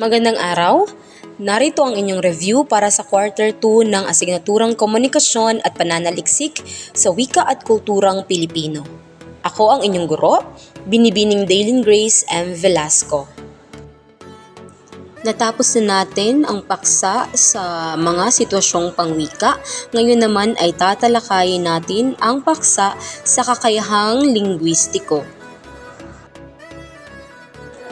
Magandang araw! Narito ang inyong review para sa quarter 2 ng asignaturang Komunikasyon at Pananaliksik sa Wika at Kulturang Pilipino. Ako ang inyong guro, Binibining Daylin Grace M. Velasco. Natapos na natin ang paksa sa mga sitwasyong pangwika. Ngayon naman ay tatalakayin natin ang paksa sa kakayahang linguistiko.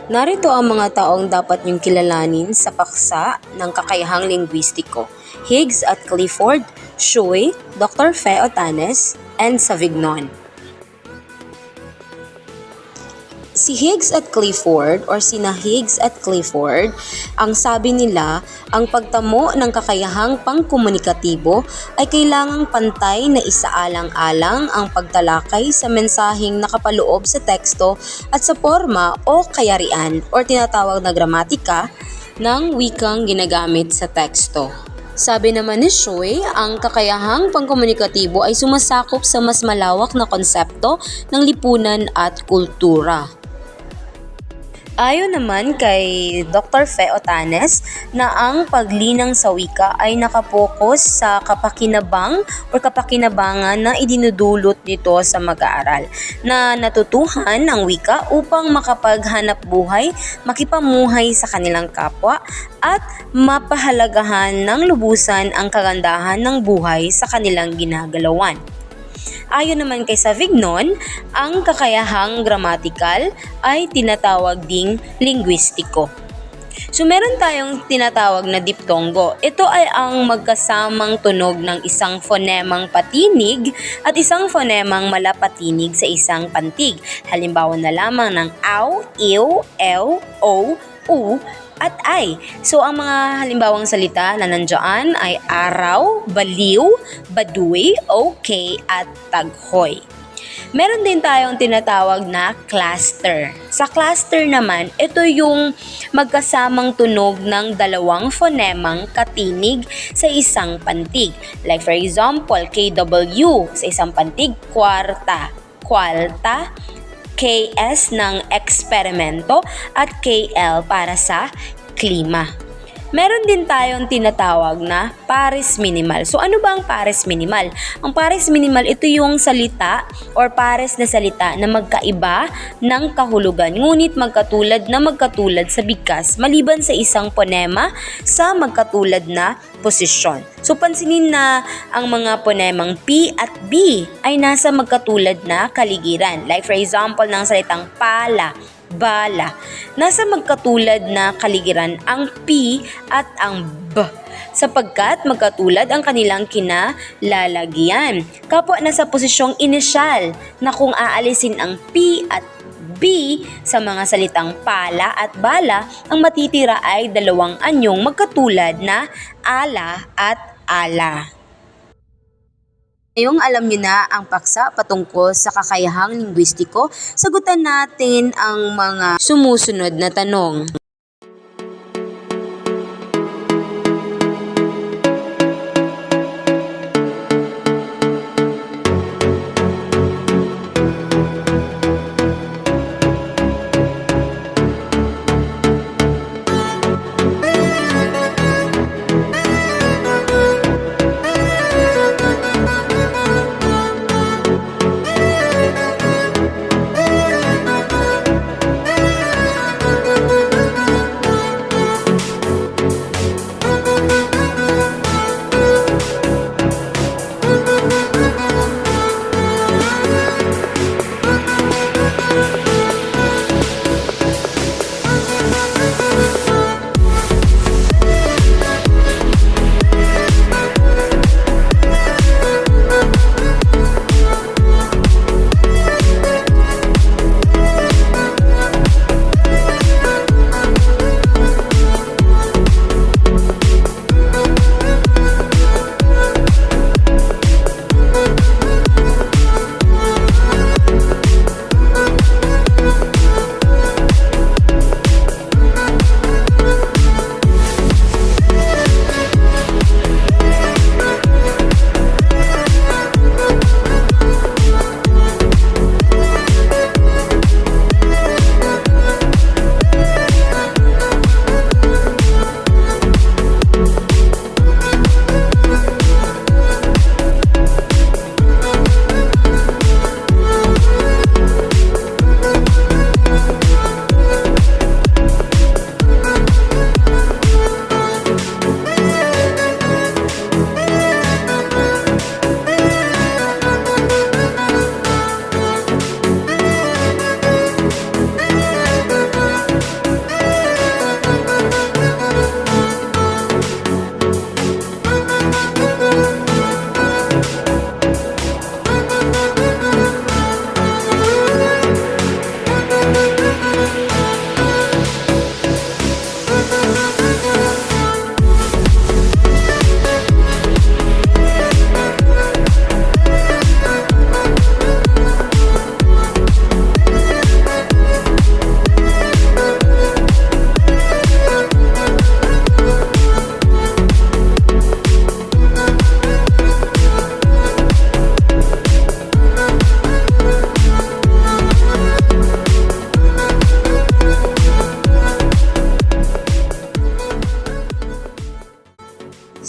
Narito ang mga taong dapat niyong kilalanin sa paksa ng kakayahang linguistiko. Higgs at Clifford, Shui, Dr. Fe Otanes, and Savignon. Si Higgs at Clifford or sina Higgs at Clifford, ang sabi nila, ang pagtamo ng kakayahang pangkomunikatibo ay kailangang pantay na isaalang-alang ang pagtalakay sa mensaheng nakapaloob sa teksto at sa forma o kayarian or tinatawag na gramatika ng wikang ginagamit sa teksto. Sabi naman ni Shui, ang kakayahang pangkomunikatibo ay sumasakop sa mas malawak na konsepto ng lipunan at kultura. Ayon naman kay Dr. Fe Otanes na ang paglinang sa wika ay nakapokus sa kapakinabang o kapakinabangan na idinudulot nito sa mag-aaral na natutuhan ng wika upang makapaghanap buhay, makipamuhay sa kanilang kapwa at mapahalagahan ng lubusan ang kagandahan ng buhay sa kanilang ginagalawan. Ayon naman kay Savignon, ang kakayahang gramatikal ay tinatawag ding linguistiko. So meron tayong tinatawag na diptongo. Ito ay ang magkasamang tunog ng isang fonemang patinig at isang fonemang malapatinig sa isang pantig. Halimbawa na lamang ng aw, iw, ew, o, u, at ay. So ang mga halimbawang salita na nandiyan ay araw, baliw, baduy, okay, at taghoy. Meron din tayong tinatawag na cluster. Sa cluster naman, ito yung magkasamang tunog ng dalawang phonemang katinig sa isang pantig. Like for example, KW sa isang pantig, kwarta, kwalta, KS ng eksperimento at KL para sa klima. Meron din tayong tinatawag na pares minimal. So ano ba ang pares minimal? Ang pares minimal ito yung salita or pares na salita na magkaiba ng kahulugan ngunit magkatulad na magkatulad sa bigkas maliban sa isang ponema sa magkatulad na posisyon. So pansinin na ang mga ponemang P at B ay nasa magkatulad na kaligiran. Like for example ng salitang pala, bala. Nasa magkatulad na kaligiran ang P at ang B sapagkat magkatulad ang kanilang kinalalagyan. Kapwa nasa posisyong inisyal na kung aalisin ang P at B sa mga salitang pala at bala, ang matitira ay dalawang anyong magkatulad na ala at ala. Ngayong alam niyo na ang paksa patungkol sa kakayahang linguistiko, sagutan natin ang mga sumusunod na tanong.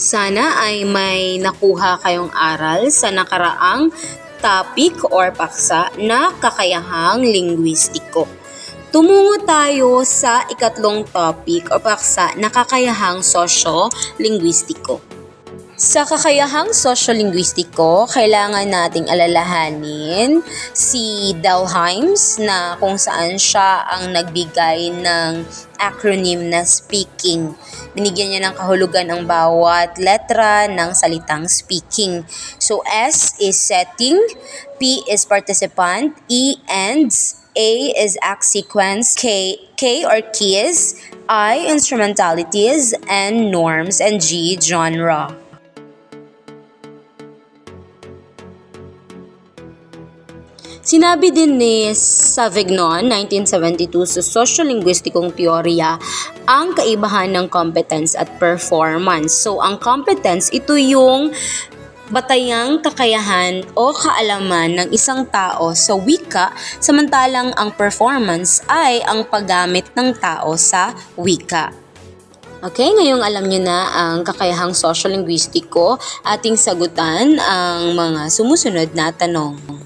Sana ay may nakuha kayong aral sa nakaraang topic or paksa na kakayahang linguistiko. Tumungo tayo sa ikatlong topic o paksa na kakayahang sosyo-linguistiko. Sa kakayahang sosyo-linguistiko, kailangan nating alalahanin si Delheims na kung saan siya ang nagbigay ng acronym na speaking. Binigyan niya ng kahulugan ang bawat letra ng salitang speaking. So S is setting, P is participant, E ends, A is act sequence, K, K or keys, I instrumentalities, and norms, and G genre. Sinabi din ni Savignon, 1972, sa sociolinguistikong teorya, ang kaibahan ng competence at performance. So, ang competence, ito yung batayang kakayahan o kaalaman ng isang tao sa wika, samantalang ang performance ay ang paggamit ng tao sa wika. Okay, ngayong alam nyo na ang kakayahang sociolinguistiko, ating sagutan ang mga sumusunod na tanong.